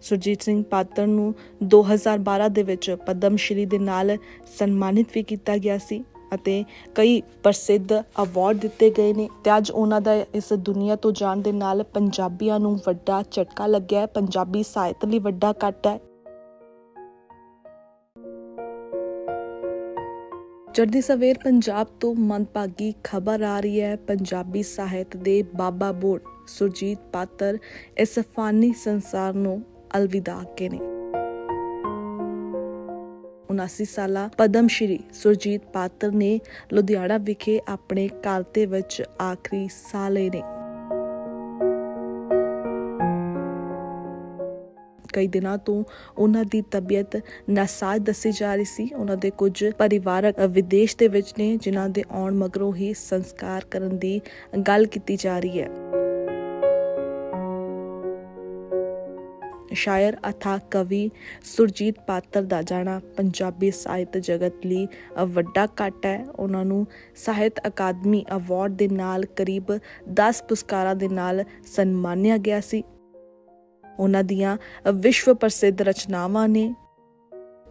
ਸੁਰਜੀਤ ਸਿੰਘ ਪਾਤਰ ਨੂੰ 2012 ਦੇ ਵਿੱਚ ਪਦਮ ਸ਼੍ਰੀ ਦੇ ਨਾਲ ਸਨਮਾਨਿਤ ਵੀ ਕੀਤਾ ਗਿਆ ਸੀ ਅਤੇ ਕਈ ਪ੍ਰਸਿੱਧ ਅਵਾਰਡ ਦਿੱਤੇ ਗਏ ਨੇ ਤੇ ਅੱਜ ਉਹਨਾਂ ਦਾ ਇਸ ਦੁਨੀਆ ਤੋਂ ਜਾਣ ਦੇ ਨਾਲ ਪੰਜਾਬੀਆਂ ਨੂੰ ਵੱਡਾ ਝਟਕਾ ਲੱਗਿਆ ਹੈ। ਪੰਜਾਬੀ ਸਾਹਿਤ ਲਈ ਵੱਡਾ ਕੱਟ ਹੈ। ਚੜ੍ਹਦੀ ਸਵੇਰ ਪੰਜਾਬ ਤੋਂ ਮੰਦਭਾਗੀ ਖਬਰ ਆ ਰਹੀ ਹੈ। ਪੰਜਾਬੀ ਸਾਹਿਤ ਦੇ ਬਾਬਾ ਬੋੜ, ਸੁਰਜੀਤ ਪਾਤਰ, ਇਸ ਫਾਨੀ ਸੰਸਾਰ ਨੂੰ ਅਲਵਿਦਾ ਕੇ ਨੇ। 79 ਸਾਲਾ ਪਦਮ ਸ਼੍ਰੀ ਸੁਰਜੀਤ ਪਾਤਰ ਨੇ ਲੁਧਿਆਣਾ ਵਿਖੇ ਆਪਣੇ ਘਰ ਦੇ ਵਿੱਚ ਆਖਰੀ ਸਾਹ ਲਏ ਨੇ। ਕਈ ਦਿਨਾਂ ਤੋਂ ਉਹਨਾਂ ਦੀ ਤਬੀਅਤ ਨਾਸਾਜ਼ ਦੱਸੀ ਜਾ ਰਹੀ ਸੀ। ਉਹਨਾਂ ਦੇ ਕੁਝ ਪਰਿਵਾਰਕ ਵਿਦੇਸ਼ ਦੇ ਵਿੱਚ ਨੇ, ਜਿਨ੍ਹਾਂ ਦੇ ਆਉਣ ਮਗਰੋਂ ਹੀ ਸੰਸਕਾਰ ਕਰਨ ਦੀ ਗੱਲ ਕੀਤੀ ਜਾ ਰਹੀ ਹੈ। ਸ਼ਾਇਰ ਅਥਾ ਕਵੀ ਸੁਰਜੀਤ ਪਾਤਰ ਦਾ ਜਾਣਾ ਪੰਜਾਬੀ ਸਾਹਿਤ ਜਗਤ ਲਈ ਵੱਡਾ ਕੱਟ ਹੈ। ਉਹਨਾਂ ਨੂੰ ਸਾਹਿਤ ਅਕਾਦਮੀ ਅਵਾਰਡ ਦੇ ਨਾਲ ਕਰੀਬ 10 ਪੁਰਸਕਾਰਾਂ ਦੇ ਨਾਲ ਸਨਮਾਨਿਆ ਗਿਆ ਸੀ। ਉਹਨਾਂ ਦੀਆਂ ਵਿਸ਼ਵ ਪ੍ਰਸਿੱਧ ਰਚਨਾਵਾਂ ਨੇ,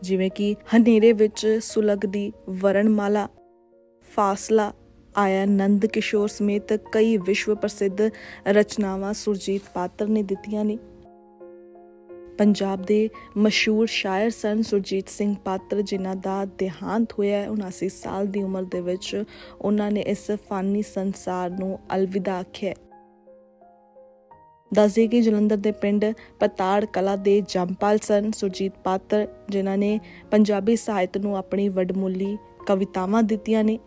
ਜਿਵੇਂ ਕਿ ਹਨੇਰੇ ਵਿੱਚ ਸੁਲਗਦੀ ਵਰਣਮਾਲਾ, ਫਾਸਲਾ, ਆਇਆ ਨੰਦ ਕਿਸ਼ੋਰ ਸਮੇਤ ਕਈ ਵਿਸ਼ਵ ਪ੍ਰਸਿੱਧ ਰਚਨਾਵਾਂ ਸੁਰਜੀਤ ਪਾਤਰ ਨੇ ਦਿੱਤੀਆਂ ਨੇ। ਪੰਜਾਬ ਦੇ ਮਸ਼ਹੂਰ ਸ਼ਾਇਰ ਸਨ ਸੁਰਜੀਤ ਸਿੰਘ ਪਾਤਰ, ਜਿਨ੍ਹਾਂ ਦਾ ਦੇਹਾਂਤ ਹੋਇਆ ਹੈ 79 ਸਾਲ ਦੀ ਉਮਰ ਦੇ ਵਿੱਚ। ਉਹਨਾਂ ਨੇ ਇਸ ਫਾਨੀ ਸੰਸਾਰ ਨੂੰ ਅਲਵਿਦਾ ਆਖਿਆ ਦੱਸਦੇ ਕਿ ਜਲੰਧਰ ਦੇ ਪਿੰਡ ਪਤਾੜ ਕਲਾ ਦੇ ਜੰਪਾਲ ਸਨ ਸੁਰਜੀਤ ਪਾਤਰ, ਜਿਨ੍ਹਾਂ ਨੇ ਪੰਜਾਬੀ ਸਾਹਿਤ ਨੂੰ ਆਪਣੀ ਵੱਡਮੁੱਲੀ ਕਵਿਤਾਵਾਂ ਦਿੱਤੀਆਂ ਨੇ।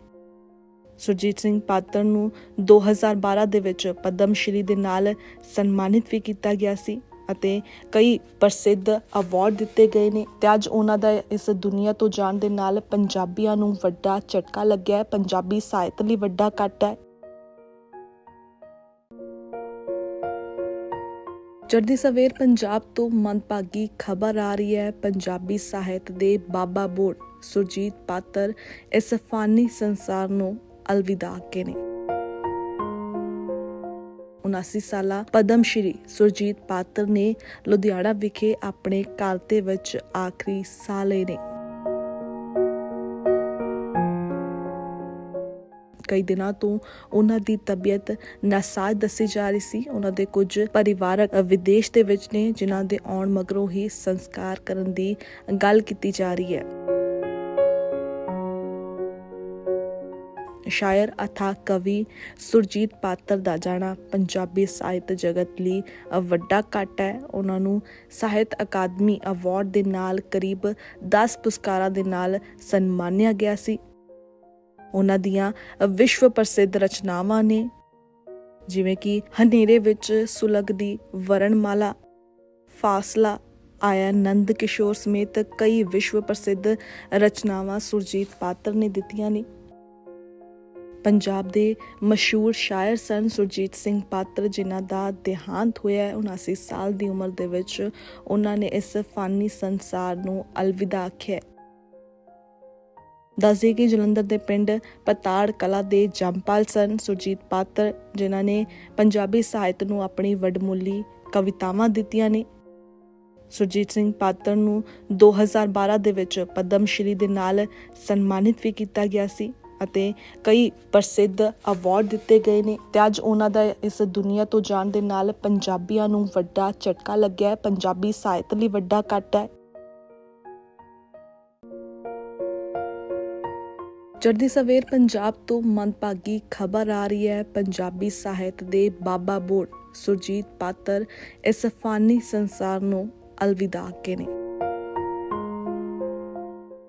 ਸੁਰਜੀਤ ਸਿੰਘ ਪਾਤਰ ਨੂੰ 2012 ਦੇ ਵਿੱਚ ਪਦਮ ਸ਼੍ਰੀ ਦੇ ਨਾਲ ਸਨਮਾਨਿਤ ਵੀ ਕੀਤਾ ਗਿਆ ਸੀ ਅਤੇ ਕਈ ਪ੍ਰਸਿੱਧ ਅਵਾਰਡ ਦਿੱਤੇ ਗਏ ਨੇ ਤੇ ਅੱਜ ਉਹਨਾਂ ਦਾ ਇਸ ਦੁਨੀਆ ਤੋਂ ਜਾਣ ਦੇ ਨਾਲ ਪੰਜਾਬੀਆਂ ਨੂੰ ਵੱਡਾ ਝਟਕਾ ਲੱਗਿਆ ਹੈ। ਪੰਜਾਬੀ ਸਾਹਿਤ ਲਈ ਵੱਡਾ ਕੱਟ ਹੈ। ਚੜ੍ਹਦੀ ਸਵੇਰ ਪੰਜਾਬ ਤੋਂ ਮੰਦਭਾਗੀ ਖਬਰ ਆ ਰਹੀ ਹੈ। ਪੰਜਾਬੀ ਸਾਹਿਤ ਦੇ ਬਾਬਾ ਬੋੜ, ਸੁਰਜੀਤ ਪਾਤਰ ਇਸ ਫਾਨੀ ਸੰਸਾਰ ਨੂੰ ਅਲਵਿਦਾ ਕੇ ਨੇ। 79 ਸਾਲਾ ਪਦਮ ਸ਼੍ਰੀ ਸੁਰਜੀਤ ਪਾਤਰ ਨੇ ਲੁਧਿਆਣਾ ਵਿਖੇ ਆਪਣੇ ਘਰ ਵਿੱਚ ਆਖਰੀ ਸਾਹ ਲਏ ਨੇ। ਕਈ ਦਿਨਾਂ ਤੋਂ ਉਹਨਾਂ ਦੀ ਤਬੀਅਤ ਨਾਸਾਜ਼ ਦੱਸੀ ਜਾ ਰਹੀ ਸੀ। ਉਹਨਾਂ ਦੇ ਕੁਝ ਪਰਿਵਾਰਕ ਵਿਦੇਸ਼ ਦੇ ਵਿੱਚ ਨੇ, ਜਿਨ੍ਹਾਂ ਦੇ ਆਉਣ ਮਗਰੋਂ ਹੀ ਸੰਸਕਾਰ ਕਰਨ ਦੀ ਗੱਲ ਕੀਤੀ ਜਾ ਰਹੀ ਹੈ। ਸ਼ਾਇਰ ਅਥਾ ਕਵੀ ਸੁਰਜੀਤ ਪਾਤਰ ਦਾ ਜਾਣਾ ਪੰਜਾਬੀ ਸਾਹਿਤ ਜਗਤ ਲਈ ਵੱਡਾ ਕੱਟ ਹੈ। ਉਹਨਾਂ ਨੂੰ ਸਾਹਿਤ ਅਕਾਦਮੀ ਅਵਾਰਡ ਦੇ ਨਾਲ ਕਰੀਬ 10 ਪੁਰਸਕਾਰਾਂ ਦੇ ਨਾਲ ਸਨਮਾਨਿਆ ਗਿਆ ਸੀ। ਉਹਨਾਂ ਦੀਆਂ ਵਿਸ਼ਵ ਪ੍ਰਸਿੱਧ ਰਚਨਾਵਾਂ ਨੇ, ਜਿਵੇਂ ਕਿ ਹਨੇਰੇ ਵਿੱਚ ਸੁਲਗਦੀ ਵਰਣਮਾਲਾ, ਫਾਸਲਾ, ਆਇਆ ਨੰਦ ਕਿਸ਼ੋਰ ਸਮੇਤ ਕਈ ਵਿਸ਼ਵ ਪ੍ਰਸਿੱਧ ਰਚਨਾਵਾਂ ਸੁਰਜੀਤ ਪਾਤਰ ਨੇ ਦਿੱਤੀਆਂ ਨੇ। ਪੰਜਾਬ ਦੇ ਮਸ਼ਹੂਰ ਸ਼ਾਇਰ ਸਨ ਸੁਰਜੀਤ ਸਿੰਘ ਪਾਤਰ, ਜਿਨ੍ਹਾਂ ਦਾ ਦੇਹਾਂਤ ਹੋਇਆ ਹੈ 79 ਸਾਲ ਦੀ ਉਮਰ ਦੇ ਵਿੱਚ। ਉਹਨਾਂ ਨੇ ਇਸ ਫਾਨੀ ਸੰਸਾਰ ਨੂੰ ਅਲਵਿਦਾ ਆਖਿਆ ਦੱਸਦੇ ਕਿ ਜਲੰਧਰ ਦੇ ਪਿੰਡ ਪਤਾੜ ਕਲਾ ਦੇ ਜੰਪਾਲ ਸਨ ਸੁਰਜੀਤ ਪਾਤਰ, ਜਿਨ੍ਹਾਂ ਨੇ ਪੰਜਾਬੀ ਸਾਹਿਤ ਨੂੰ ਆਪਣੀ ਵੱਡਮੁੱਲੀ ਕਵਿਤਾਵਾਂ ਦਿੱਤੀਆਂ ਨੇ। ਸੁਰਜੀਤ ਸਿੰਘ ਪਾਤਰ ਨੂੰ 2012 ਦੇ ਵਿੱਚ ਪਦਮ ਸ਼੍ਰੀ ਦੇ ਨਾਲ ਸਨਮਾਨਿਤ ਵੀ ਕੀਤਾ ਗਿਆ ਸੀ ਅਤੇ ਕਈ ਪ੍ਰਸਿੱਧ ਅਵਾਰਡ ਦਿੱਤੇ ਗਏ ਨੇ ਤੇ ਅੱਜ ਉਹਨਾਂ ਦਾ ਇਸ ਦੁਨੀਆ ਤੋਂ ਜਾਣ ਦੇ ਨਾਲ ਪੰਜਾਬੀਆਂ ਨੂੰ ਵੱਡਾ ਝਟਕਾ ਲੱਗਿਆ ਹੈ। ਪੰਜਾਬੀ ਸਾਹਿਤ ਲਈ ਵੱਡਾ ਕੱਟ ਹੈ। ਚੜ੍ਹਦੀ ਸਵੇਰ ਪੰਜਾਬ ਤੋਂ ਮੰਦਭਾਗੀ ਖਬਰ ਆ ਰਹੀ ਹੈ। ਪੰਜਾਬੀ ਸਾਹਿਤ ਦੇ ਬਾਬਾ ਬੋੜ, ਸੁਰਜੀਤ ਪਾਤਰ ਇਸ ਫਾਨੀ ਸੰਸਾਰ ਨੂੰ ਅਲਵਿਦਾ ਕੇ ਨੇ।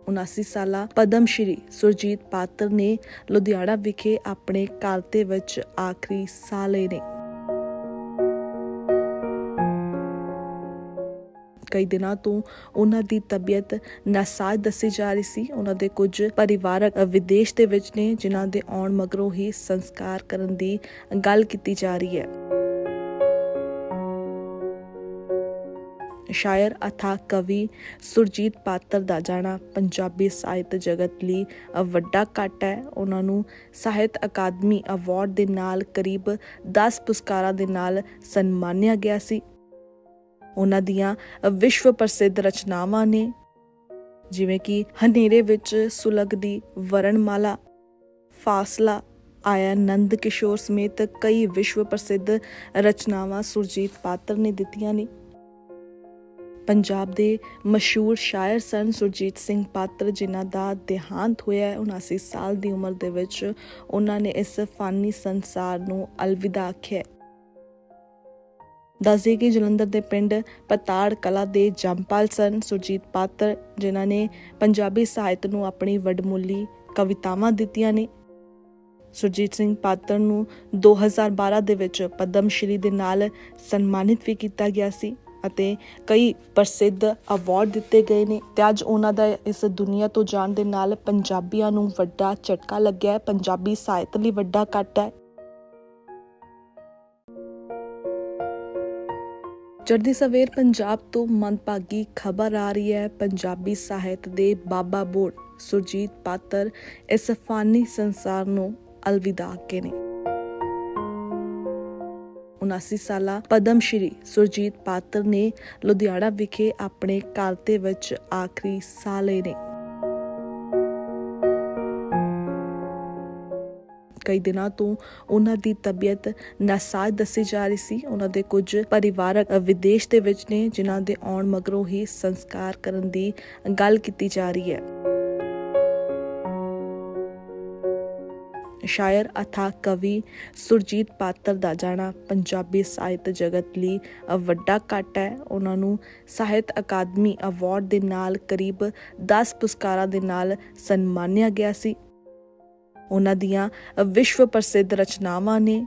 79 ਸਾਲਾ ਪਦਮ ਸ਼੍ਰੀ ਸੁਰਜੀਤ ਪਾਤਰ ਨੇ ਲੁਧਿਆਣਾ ਵਿਖੇ ਆਪਣੇ ਘਰ ਦੇ ਵਿੱਚ ਆਖਰੀ ਸਾਹ ਲਏ ਨੇ। ਕਈ ਦਿਨਾਂ ਤੋਂ ਉਹਨਾਂ ਦੀ ਤਬੀਅਤ ਨਾਸਾਜ਼ ਦੱਸੀ ਜਾ ਰਹੀ ਸੀ। ਉਹਨਾਂ ਦੇ ਕੁਝ ਪਰਿਵਾਰਕ ਵਿਦੇਸ਼ ਦੇ ਵਿੱਚ ਨੇ, ਜਿਨ੍ਹਾਂ ਦੇ ਆਉਣ ਮਗਰੋਂ ਹੀ ਸੰਸਕਾਰ ਕਰਨ ਦੀ ਗੱਲ ਕੀਤੀ ਜਾ ਰਹੀ ਹੈ। ਸ਼ਾਇਰ ਅਥਾ ਕਵੀ ਸੁਰਜੀਤ ਪਾਤਰ ਦਾ ਜਾਣਾ ਪੰਜਾਬੀ ਸਾਹਿਤ ਜਗਤ ਲਈ ਵੱਡਾ ਕੱਟ ਹੈ। ਉਹਨਾਂ ਨੂੰ ਸਾਹਿਤ ਅਕਾਦਮੀ ਅਵਾਰਡ ਦੇ ਨਾਲ ਕਰੀਬ 10 ਪੁਰਸਕਾਰਾਂ ਦੇ ਨਾਲ ਸਨਮਾਨਿਆ ਗਿਆ ਸੀ। ਉਹਨਾਂ ਦੀਆਂ ਵਿਸ਼ਵ ਪ੍ਰਸਿੱਧ ਰਚਨਾਵਾਂ ਨੇ, ਜਿਵੇਂ ਕਿ ਹਨੇਰੇ ਵਿੱਚ ਸੁਲਗਦੀ ਵਰਣਮਾਲਾ, ਫਾਸਲਾ, ਆਇਆ ਨੰਦ ਕਿਸ਼ੋਰ ਸਮੇਤ ਕਈ ਵਿਸ਼ਵ ਪ੍ਰਸਿੱਧ ਰਚਨਾਵਾਂ ਸੁਰਜੀਤ ਪਾਤਰ ਨੇ ਦਿੱਤੀਆਂ ਨੇ। ਪੰਜਾਬ ਦੇ ਮਸ਼ਹੂਰ ਸ਼ਾਇਰ ਸਨ ਸੁਰਜੀਤ ਸਿੰਘ ਪਾਤਰ, ਜਿਨ੍ਹਾਂ ਦਾ ਦੇਹਾਂਤ ਹੋਇਆ ਹੈ 79 ਸਾਲ ਦੀ ਉਮਰ ਦੇ ਵਿੱਚ। ਉਹਨਾਂ ਨੇ ਇਸ ਫਾਨੀ ਸੰਸਾਰ ਨੂੰ ਅਲਵਿਦਾ ਆਖਿਆ ਦੱਸਦੇ ਕਿ ਜਲੰਧਰ ਦੇ ਪਿੰਡ ਪਤਾੜ ਕਲਾ ਦੇ ਜੰਪਾਲ ਸਨ ਸੁਰਜੀਤ ਪਾਤਰ, ਜਿਨ੍ਹਾਂ ਨੇ ਪੰਜਾਬੀ ਸਾਹਿਤ ਨੂੰ ਆਪਣੀ ਵੱਡਮੁੱਲੀ ਕਵਿਤਾਵਾਂ ਦਿੱਤੀਆਂ ਨੇ। ਸੁਰਜੀਤ ਸਿੰਘ ਪਾਤਰ ਨੂੰ 2012 ਦੇ ਵਿੱਚ ਪਦਮ ਸ਼੍ਰੀ ਦੇ ਨਾਲ ਸਨਮਾਨਿਤ ਵੀ ਕੀਤਾ ਗਿਆ ਸੀ ਅਤੇ ਕਈ ਪ੍ਰਸਿੱਧ ਅਵਾਰਡ ਦਿੱਤੇ ਗਏ ਨੇ ਤੇ ਅੱਜ ਉਹਨਾਂ ਦਾ ਇਸ ਦੁਨੀਆ ਤੋਂ ਜਾਣ ਦੇ ਨਾਲ ਪੰਜਾਬੀਆਂ ਨੂੰ ਵੱਡਾ ਝਟਕਾ ਲੱਗਿਆ ਹੈ। ਪੰਜਾਬੀ ਸਾਹਿਤ ਲਈ ਵੱਡਾ ਕੱਟ ਹੈ। ਚੜ੍ਹਦੀ ਸਵੇਰ ਪੰਜਾਬ ਤੋਂ ਮੰਦਭਾਗੀ ਖਬਰ ਆ ਰਹੀ ਹੈ। ਪੰਜਾਬੀ ਸਾਹਿਤ ਦੇ ਬਾਬਾ ਬੋੜ ਸੁਰਜੀਤ ਪਾਤਰ ਇਸ ਫਾਨੀ ਸੰਸਾਰ ਨੂੰ ਅਲਵਿਦਾ ਕੇ ਨੇ। 79 ਸਾਲਾ ਪਦਮ ਸ਼੍ਰੀ ਸੁਰਜੀਤ ਪਾਤਰ ਨੇ ਲੁਧਿਆਣਾ ਵਿਖੇ ਆਪਣੇ ਘਰ ਦੇ ਵਿੱਚ ਆਖਰੀ ਸਾਹ ਲਏ ਨੇ। ਕਈ ਦਿਨਾਂ ਤੋਂ ਉਹਨਾਂ ਦੀ ਤਬੀਅਤ ਨਾਸਾਜ਼ ਦੱਸੀ ਜਾ ਰਹੀ ਸੀ। ਉਹਨਾਂ ਦੇ ਕੁਝ ਪਰਿਵਾਰਕ ਵਿਦੇਸ਼ ਦੇ ਵਿੱਚ ਨੇ, ਜਿਨ੍ਹਾਂ ਦੇ ਆਉਣ ਮਗਰੋਂ ਹੀ ਸੰਸਕਾਰ ਕਰਨ ਦੀ ਗੱਲ ਕੀਤੀ ਜਾ ਰਹੀ ਹੈ। ਸ਼ਾਇਰ ਅਥਾ ਕਵੀ ਸੁਰਜੀਤ ਪਾਤਰ ਦਾ ਜਾਣਾ ਪੰਜਾਬੀ ਸਾਹਿਤ ਜਗਤ ਲਈ ਵੱਡਾ ਘਾਟਾ ਹੈ। ਉਹਨਾਂ ਨੂੰ ਸਾਹਿਤ ਅਕਾਦਮੀ ਅਵਾਰਡ ਦੇ ਨਾਲ ਕਰੀਬ 10 ਪੁਰਸਕਾਰਾਂ ਦੇ ਨਾਲ ਸਨਮਾਨਿਆ ਗਿਆ ਸੀ। ਉਹਨਾਂ ਦੀਆਂ ਵਿਸ਼ਵ ਪ੍ਰਸਿੱਧ ਰਚਨਾਵਾਂ ਨੇ।